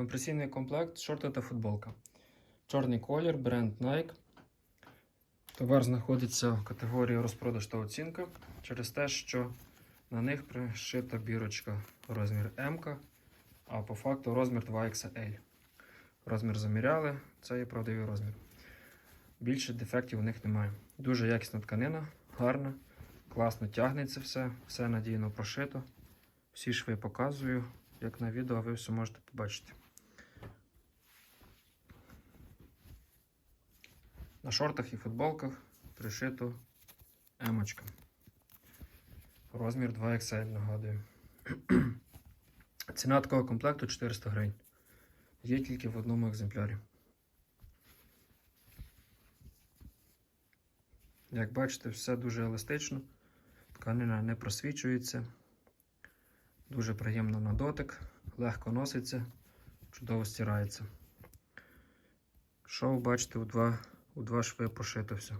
Компресійний комплект, шорти та футболка. Чорний колір, бренд Nike. Товар знаходиться в категорії розпродаж та оцінка через те, що на них пришита бірочка розмір М, а по факту розмір 2XL. Розмір заміряли, це є правдивий розмір. Більше дефектів у них немає. Дуже якісна тканина, гарна, класно тягнеться все, все надійно прошито. Всі шви показую, як на відео, ви все можете побачити. На шортах і футболках пришито емочка. Розмір 2XL, нагадую. Ціна такого комплекту 400 гривень. Є тільки в одному екземплярі. Як бачите, все дуже еластично, тканина не просвічується, дуже приємно на дотик, легко носиться, чудово стирається. Шоу, бачите, у два, у два шви пошито все.